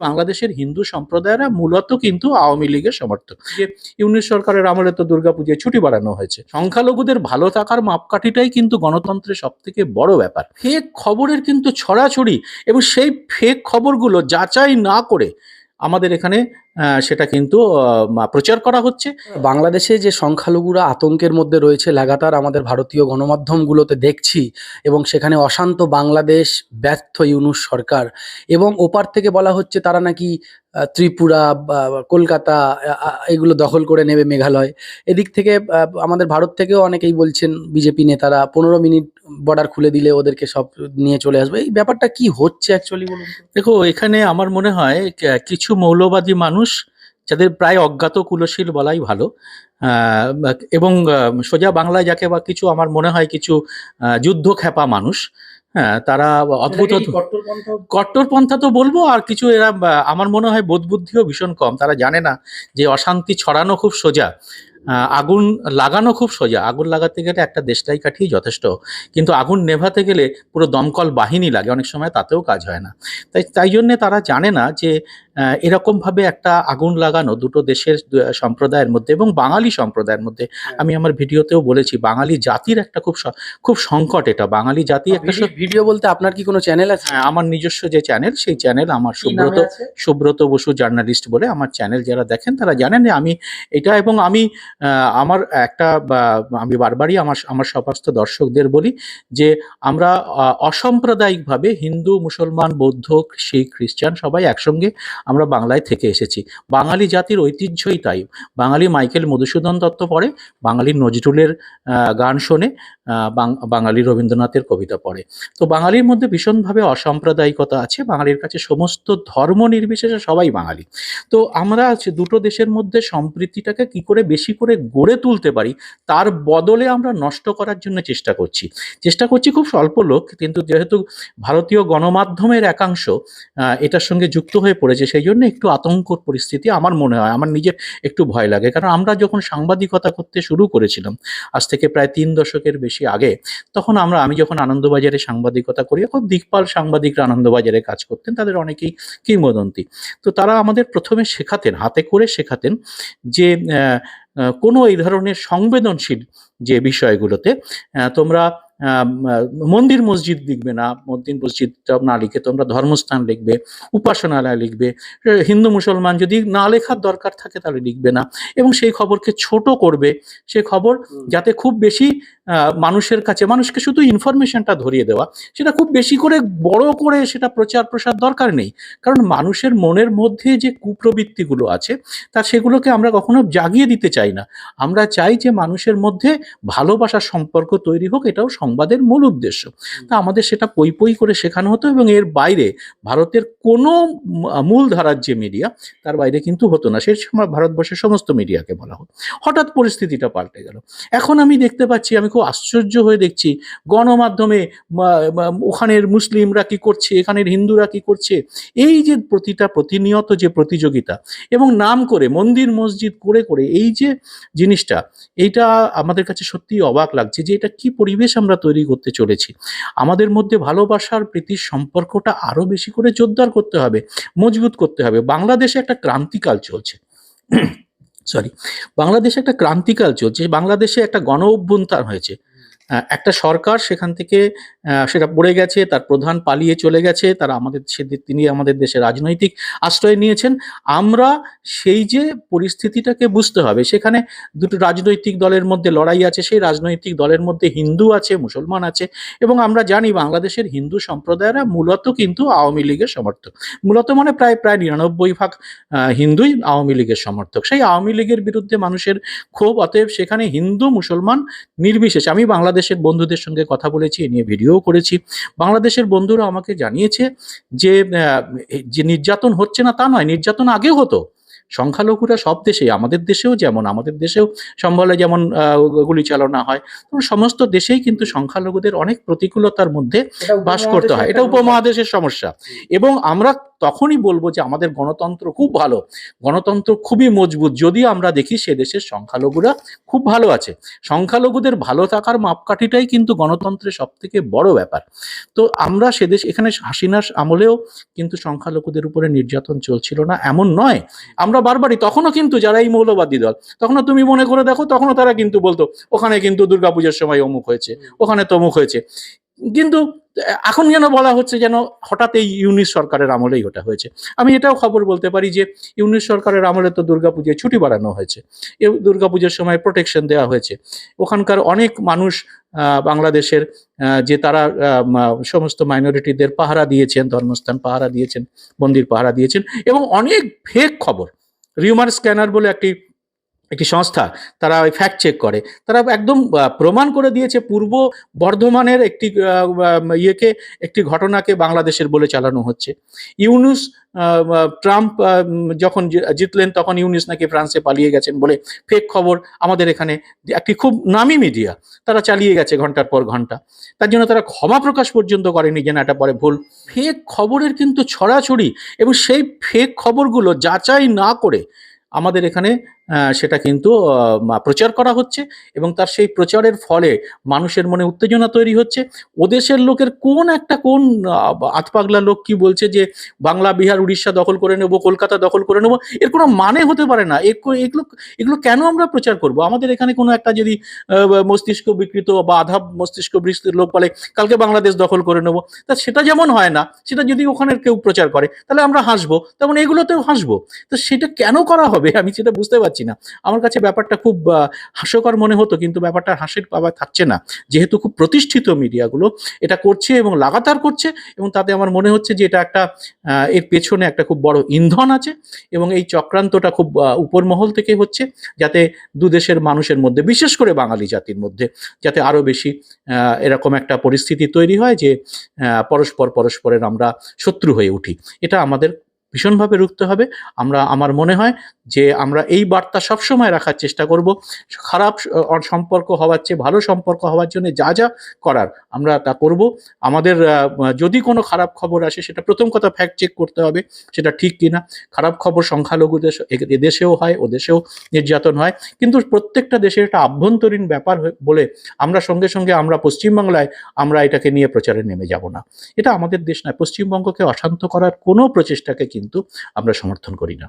বাংলাদেশের হিন্দু সম্প্রদায়েরা মূলত কিন্তু আওয়ামী লীগের সমর্থক। যে ইউনিট সরকারের আমলে তো দুর্গাপুজোয় ছুটি বাড়ানো হয়েছে। সংখ্যালঘুদের ভালো থাকার মাপকাঠিটাই কিন্তু গণতন্ত্রের সব থেকে বড় ব্যাপার। ফেক খবরের কিন্তু ছড়াছড়ি এবং সেই ফেক খবরগুলো যাচাই না করে আমাদের এখানে সেটা কিন্তু প্রচার করা হচ্ছে। বাংলাদেশে যে সংখ্যালঘুরা আতঙ্কের মধ্যে রয়েছে, লাগাতার আমাদের ভারতীয় গণমাধ্যমগুলোতে দেখছি এবং সেখানে অশান্ত বাংলাদেশ ব্যর্থ ইউনুস সরকার এবং ওপার থেকে বলা হচ্ছে তারা নাকি ত্রিপুরা কলকাতা এগুলো দখল করে নেবে মেঘালয়। এদিক থেকে আমাদের ভারত থেকেও অনেকেই বলছেন, বিজেপি নেতারা পনেরো মিনিট বর্ডার খুলে দিলে ওদেরকে সব নিয়ে চলে আসবে। এই ব্যাপারটা কি হচ্ছে অ্যাকচুয়ালি বলুন দেখো, এখানে আমার মনে হয় কিছু মৌলবাদী মানুষ, যাদের প্রায় অজ্ঞাত কুলশীল বলাই ভালো এবং সোজা বাংলায় যাকে বা কিছু, আমার মনে হয় কিছু যুদ্ধ খেপা মানুষ হ্যাঁ তারা অদ্ভুত কট্টরপন্থা তো বলব আর কিছু এরা আমার মনে হয় বোধ বুদ্ধিও ভীষণ কম। তারা জানে না যে অশান্তি ছড়ানো খুব সোজা আগুন লাগানো খুব সোজা। আগুন লাগাতে গেলে একটা দেশলাই কাঠিয়ে যথেষ্ট। কিন্তু আগুন নেভাতে গেলে পুরো দমকল বাহিনী লাগে অনেক সময় তাতেও কাজ হয় না। তাই তাই জন্যে তারা জানে না যে এরকমভাবে একটা আগুন লাগানো দুটো দেশের সম্প্রদায়ের মধ্যে এবং বাঙালি সম্প্রদায়ের মধ্যে। আমি আমার ভিডিওতেও বলেছি বাঙালি জাতির একটা খুব খুব সংকট এটা। বাঙালি জাতি একটা ভিডিও বলতে আপনার কি কোনো চ্যানেল আছে? হ্যাঁ, আমার নিজস্ব যে চ্যানেল সেই চ্যানেল আমার সুব্রত সুব্রত বসু জার্নালিস্ট বলে আমার চ্যানেল যারা দেখেন তারা জানেন আমি এটা এবং আমি আমার একটা আমি বারবারই আমার আমার সমস্ত দর্শকদের বলি যে আমরা অসাম্প্রদায়িকভাবে হিন্দু মুসলমান বৌদ্ধ শিখ খ্রিস্টান সবাই একসঙ্গে আমরা বাংলায় থেকে এসেছি। বাঙালি জাতির ঐতিহ্যই তাই। বাঙালি মাইকেল মধুসূদন দত্ত পড়ে, বাঙালি নজরুলের গান শোনে বাঙালি রবীন্দ্রনাথের কবিতা পড়ে। তো বাঙালির মধ্যে ভীষণভাবে অসাম্প্রদায়িকতা আছে। বাঙালির কাছে সমস্ত ধর্ম নির্বিশেষে সবাই বাঙালি। তো আমরা দুটো দেশের মধ্যে সম্প্রীতিটাকে কি করে বেশি করে গড়ে তুলতে পারি, তার বদলে আমরা নষ্ট করার জন্য চেষ্টা করছি। চেষ্টা করছি খুব স্বল্প লোক, কিন্তু যেহেতু ভারতীয় গণমাধ্যমের একাংশ এটার সঙ্গে যুক্ত হয়ে পড়েছে সেই জন্য একটু আতঙ্কর পরিস্থিতি আমার মনে হয়। আমার নিজের একটু ভয় লাগে। কারণ আমরা যখন সাংবাদিকতা করতে শুরু করেছিলাম, আজ থেকে প্রায় তিন দশকের বেশি আগে, তখন আমরা, আমি যখন আনন্দবাজারে সাংবাদিকতা করি খুব দিকপাল সাংবাদিকরা আনন্দবাজারে কাজ করতেন, তাদের অনেকেই কিংবদন্তি। তো তারা আমাদের প্রথমে শেখাতেন, হাতে করে শেখাতেন যে কোনো এই ধরনের সংবেদনশীল যে বিষয়গুলোতে তোমরা মন্দির মসজিদ লিখবে না মন্দির মসজিদ না লিখে তোমরা ধর্মস্থান লিখবে উপাসনালয় লিখবে হিন্দু মুসলমান যদি না লেখার দরকার থাকে তাহলে লিখবে না। এবং সেই খবরকে ছোট করবে সে খবর যাতে খুব বেশি মানুষের কাছে মানুষকে শুধু ইনফরমেশনটা ধরিয়ে দেওয়া সেটা খুব বেশি করে বড় করে সেটা প্রচার প্রসার দরকার নেই। কারণ মানুষের মনের মধ্যে যে কুপ্রবৃত্তিগুলো আছে তা সেগুলোকে আমরা কখনো জাগিয়ে দিতে চাই না। আমরা চাই যে মানুষের মধ্যে ভালোবাসার সম্পর্ক তৈরি হোক এটাও সংবাদের মূল উদ্দেশ্য। তা আমাদের সেটা পই পই করে শেখানো হতো এবং এর বাইরে ভারতের কোনো ম- মূল ধারার যে মিডিয়া তার বাইরে কিন্তু হতো না। সে সময় ভারতবর্ষের সমস্ত মিডিয়াকে বলা হতো। হঠাৎ পরিস্থিতিটা পাল্টে গেল। এখন আমি দেখতে পাচ্ছি আমি খুব আশ্চর্য হয়ে দেখছি গণমাধ্যমে ওখানের মুসলিমরা কি করছে এখানের হিন্দুরা কি করছে? এই যে প্রতিটা প্রতিনিয়ত যে প্রতিযোগিতা এবং নাম করে মন্দির মসজিদ করে করে এই যে জিনিসটা এইটা আমাদের কাছে সত্যিই অবাক লাগছে যে এটা কি পরিবেশ আমরা তৈরি করতে চলেছি। আমাদের মধ্যে ভালোবাসার প্রীতির সম্পর্কটা আরও বেশি করে জোরদার করতে হবে, মজবুত করতে হবে। বাংলাদেশে একটা ক্রান্তিকাল চলছে। সরি বাংলাদেশে একটা ক্রান্তিকাল চলছে। বাংলাদেশে একটা গণ অভ্যন্তর হয়েছে। একটা সরকার সেখান থেকে সেটা পড়ে গেছে, তার প্রধান পালিয়ে চলে গেছে, তারা আমাদের তিনি আমাদের দেশে রাজনৈতিক আশ্রয় নিয়েছেন। আমরা সেই যে পরিস্থিতিটাকে বুঝতে হবে, সেখানে দুটো রাজনৈতিক দলের মধ্যে লড়াই আছে, সেই রাজনৈতিক দলের মধ্যে হিন্দু আছে, মুসলমান আছে, এবং আমরা জানি বাংলাদেশের হিন্দু সম্প্রদায়েরা মূলত কিন্তু আওয়ামী লীগের সমর্থক। মূলত মানে প্রায় প্রায় নিরানব্বই ভাগ হিন্দুই আওয়ামী লীগের সমর্থক। সেই আওয়ামী লীগের বিরুদ্ধে মানুষের ক্ষোভ, অতএব সেখানে হিন্দু, মুসলমান নির্বিশেষে, আমি বাংলাদেশের বন্ধুদের সঙ্গে কথা বলেছি এ নিয়ে ভিডিও করেছি। বাংলাদেশের বন্ধুরা আমাকে জানিয়েছে যে যে নির্যাতন হচ্ছে না তা নয় নির্যাতন আগেও হতো। সংখ্যালঘুরা সব দেশে আমাদের দেশেও যেমন আমাদের দেশেও সম্বলে যেমন গুলি চালনা হয় সমস্ত দেশেই কিন্তু সংখ্যালঘুদের অনেক প্রতিকূলতার মধ্যে বাস করতে হয়। এটা উপমহাদেশের সমস্যা। এবং আমরা তখনই বলব যে আমাদের গণতন্ত্র খুব ভালো। গণতন্ত্র খুবই মজবুত। যদি আমরা দেখি সে দেশের সংখ্যালঘুরা খুব ভালো আছে। সংখ্যালঘুদের ভালো থাকার মাপকাঠিটাই কিন্তু গণতন্ত্রের সব থেকে বড় ব্যাপার। তো আমরা সে দেশ, এখানে হাসিনার আমলেও কিন্তু সংখ্যালঘুদের উপরে নির্যাতন চলছিল না, এমন নয়। আমরা বারবারই, তখনও কিন্তু যারা এই মৌলবাদী দল, তখনও তুমি মনে করে দেখো, তখনও তারা কিন্তু বলতো, ওখানে কিন্তু দুর্গাপূজার সময় অমুক হয়েছে, ওখানে তমুক হয়েছে। কিন্তু এখন যেন বলা হচ্ছে যেন হঠাৎ এই ইউনিস সরকারের আমলেই ওটা হয়েছে? আমি এটাও খবর বলতে পারি যে ইউনিস সরকারের আমলে তো দুর্গাপুজোয় ছুটি বাড়ানো হয়েছে। দুর্গাপুজোর সময় প্রোটেকশন দেওয়া হয়েছে। ওখানকার অনেক মানুষ বাংলাদেশের যে তারা সমস্ত মাইনরিটিদের পাহারা দিয়েছেন, ধর্মস্থান পাহারা দিয়েছেন, মন্দির পাহারা দিয়েছেন এবং অনেক ফেক খবর। রিউমার স্ক্যানার বলে একটি একটি সংস্থা, তারা ওই ফ্যাক্ট চেক করে। তারা একদম প্রমাণ করে দিয়েছে পূর্ব বর্ধমানের একটি ইয়েকে, একটি ঘটনাকে বাংলাদেশের বলে চালানো হচ্ছে। ইউনুস ট্রাম্প যখন জিতলেন তখন ইউনুস নাকি ফ্রান্সে পালিয়ে গেছেন বলে ফেক খবর আমাদের এখানে একটি খুব নামি মিডিয়া তারা চালিয়ে গেছে ঘণ্টার পর ঘণ্টা। তার জন্য তারা ক্ষমা প্রকাশ পর্যন্ত করেনি যে না এটা পরে ভুল। ফেক খবরের কিন্তু ছড়াছড়ি এবং সেই ফেক খবরগুলো যাচাই না করে আমাদের এখানে সেটা কিন্তু প্রচার করা হচ্ছে এবং তার সেই প্রচারের ফলে মানুষের মনে উত্তেজনা তৈরি হচ্ছে। ওদেশের লোকের কোন একটা কোন আতপাগলা লোক কি বলছে যে, বাংলা, বিহার, উড়িষ্যা দখল করে নেব, কলকাতা দখল করে নেব, এর কোনো মানে হতে পারে না। এগুলো এগুলো কেন আমরা প্রচার করব? আমাদের এখানে কোনো একটা যদি মস্তিষ্ক বিকৃত বা আধা মস্তিষ্ক বিকৃত লোক বলে, কালকে বাংলাদেশ দখল করে নেব। তা সেটা যেমন হয় না, সেটা যদি ওখানে কেউ প্রচার করে, তাহলে আমরা হাসবো। তেমন এগুলোতেও হাসবো। তো সেটা কেন করা হবে? আমি সেটা বুঝতে পারছি না। আমার কাছে ব্যাপারটা খুব হাস্যকর মনে হতো, কিন্তু ব্যাপারটা হাসির পাবা থাকছে না। যেহেতু খুব প্রতিষ্ঠিত মিডিয়াগুলো, এটা করছে এবং লাগাতার করছে এবং তাতে আমার মনে হচ্ছে যে এটা একটা এর পেছনে একটা খুব বড় ইন্ধন আছে এবং এই চক্রান্তটা খুব উপর মহল থেকে হচ্ছে যাতে দু দেশের মানুষের মধ্যে, বিশেষ করে বাঙালি জাতির মধ্যে, যাতে আরও বেশি এরকম একটা পরিস্থিতি তৈরি হয় যে পরস্পর পরস্পরের আমরা শত্রু হয়ে উঠি। এটা আমাদের ভীষণভাবে রুখতে হবে। আমরা, আমার মনে হয় যে আমরা এই বার্তা সবসময় রাখার চেষ্টা করব। খারাপ সম্পর্ক হওয়ার চেয়ে ভালো সম্পর্ক হওয়ার জন্য যা যা করার আমরা তা করব। আমাদের যদি কোনো খারাপ খবর আসে সেটা প্রথম কথা ফ্যাক্ট চেক করতে হবে, সেটা ঠিক কিনা। খারাপ খবর সংখ্যালঘুদের এ- এদেশেও হয় ও দেশেও নির্যাতন হয়। কিন্তু প্রত্যেকটা দেশের একটা আভ্যন্তরীণ ব্যাপার বলে আমরা সঙ্গে সঙ্গে আমরা পশ্চিমবাংলায় আমরা এটাকে নিয়ে প্রচারে নেমে যাব না। এটা আমাদের দেশ নয়, পশ্চিমবঙ্গকে অশান্ত করার কোনো প্রচেষ্টাকে কিন্তু আমরা সমর্থন করি না।